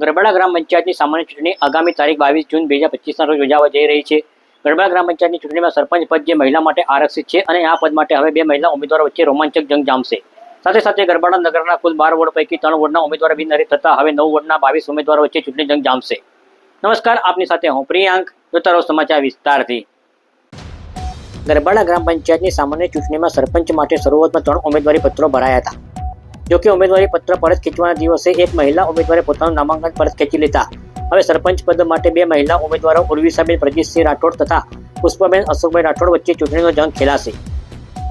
ગરબાડા ગ્રામ પંચાયતની સામાન્ય ચૂંટણી આગામી તારીખ બાવીસ જૂન બે હજાર રોજ યોજાવા જઈ રહી છે. ગરબાડા ગ્રામ પંચાયતની ચૂંટણીમાં સરપંચ પદ જે મહિલા માટે આરક્ષિત છે અને આ પદ માટે હવે બે મહિલા ઉમેદવારો વચ્ચે રોમાંચક જંગ જામશે. સાથે સાથે ગરબાડા નગરના કુલ બાર વોર્ડ પૈકી ત્રણ વોર્ડના ઉમેદવારો બિનહરીફ થતા હવે નવ વોર્ડના બાવીસ ઉમેદવારો વચ્ચે ચૂંટણી જંગ જામશે. નમસ્કાર, આપની સાથે હું પ્રિયાંક, જોતા રહો સમાચાર વિસ્તારથી. ગરબાડા ગ્રામ પંચાયતની સામાન્ય ચૂંટણીમાં સરપંચ માટે શરૂઆતમાં ત્રણ ઉમેદવારી પત્રો ભરાયા હતા. જો કે ઉમેદવારી પત્ર પરત ખેંચવાના દિવસે એક મહિલા ઉમેદવારે પોતાનું નામાંકન પરત ખેંચી લીધા. હવે સરપંચ પદ માટે બે મહિલા ઉમેદવારો ઉર્વિસાબેન પ્રજીતસિંહ રાઠોડ તથા પુષ્પાબેન અશોકભાઈ રાઠોડ વચ્ચે ચૂંટણીનો જંગ ખેલાશે.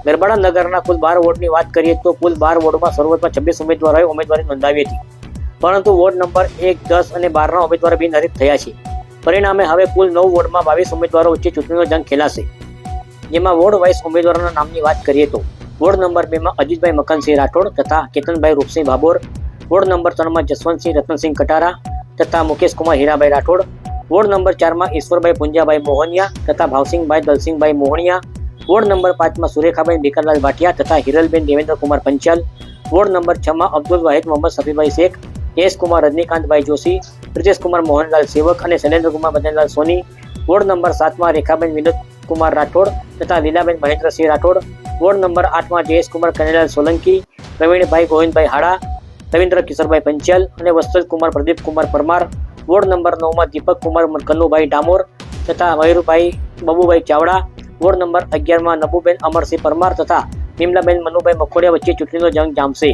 ગરબાડા નગરના કુલ બાર વોર્ડની વાત કરીએ તો કુલ બાર વોર્ડમાં શરૂઆતમાં છવ્વીસ ઉમેદવારોએ ઉમેદવારી નોંધાવી હતી. પરંતુ વોર્ડ નંબર એક, દસ અને બારના ઉમેદવારો બિનહરીફ થયા છે. પરિણામે હવે કુલ નવ વોર્ડમાં બાવીસ ઉમેદવારો વચ્ચે ચૂંટણીનો જંગ ખેલાશે. જેમાં વોર્ડ વાઇઝ ઉમેદવારોના નામની વાત કરીએ તો વોર્ડ નંબર બે માં અજીતભાઈ મકાનસિંહ રાઠોડ તથા કેતનભાઈ રૂપસિંહ ભાભોર. વોર્ડ નંબર ત્રણમાં જસવંતસિંહ રતનસિંહ કટારા તથા મુકેશ કુમાર હીરાભાઈ રાઠોડ. વોર્ડ નંબર ચારમાં ઈશ્વરભાઈ પુંજાભાઈ મોહનિયા તથા ભાવસિંહભાઈ દલસિંહભાઈ મોહણિયા વોર્ડ નંબર પાંચમાં સુરેખાબેન ભીકરલાલ ભાટિયા તથા હિરલબેન દેવેન્દ્ર કુમાર પંચાલ. વોર્ડ નંબર છમાં અબ્દુલ વાહિદ મોહમ્મદ સફીભાઈ શેખ, એસ કુમાર રજનીકાંતભાઈ જોશી, બ્રિજેશકુમાર મોહનલાલ સેવક અને શૈલેન્દ્રકુમાર કુમાર મદનલાલ સોની. વોર્ડ નંબર સાતમાં રેખાબેન વિનોદ કુમાર રાઠોડ તથા લીલાબેન મહેન્દ્રસિંહ રાઠોડ. વોર્ડ નંબર આઠમાં જયેશ કુમાર કનૈલાલ સોલંકી, પ્રવીણભાઈ ગોવિંદભાઈ હાડા, રવિન્દ્ર કિશોરભાઈ પંચાલ અને વસ્તુજ કુમાર પ્રદીપ કુમાર પરમાર. વોર્ડ નંબર નવમાં દીપક કુમાર કન્નુભાઈ ડામોર તથા મયુરભાઈ બબુભાઈ ચાવડા. વોર્ડ નંબર અગિયારમાં નબુબેન અમરસિંહ પરમાર તથા નિમલાબેન મનુભાઈ મખોડિયા વચ્ચે ચૂંટણીનો જંગ જામશે.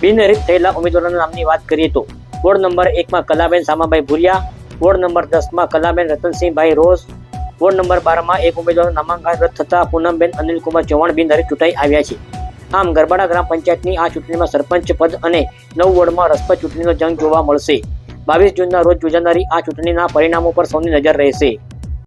બિનહરીફ થયેલા ઉમેદવારોના નામની વાત કરીએ તો, વોર્ડ નંબર એકમાં કલાબેન સામાભાઈ ભુરિયા, વોર્ડ નંબર દસમાં Kalaben Ratansinhbhai rose ward number બારમાં એક ઉમેદવારનું નામાંકન રદ થતા પૂનમબેન, અનિલકુમાર ચૌહાણ બિનધારી ચૂંટાઈ આવ્યા છે. આમ ગરબાડા ગ્રામ પંચાયતની આ ચૂંટણીમાં સરપંચ પદ અને નવ વોર્ડમાં રસપ્રદ ચૂંટણીનો જંગ જોવા મળશે. બાવીસ જૂનના રોજ યોજાનારી આ ચૂંટણીના પરિણામો પર સૌની નજર રહેશે.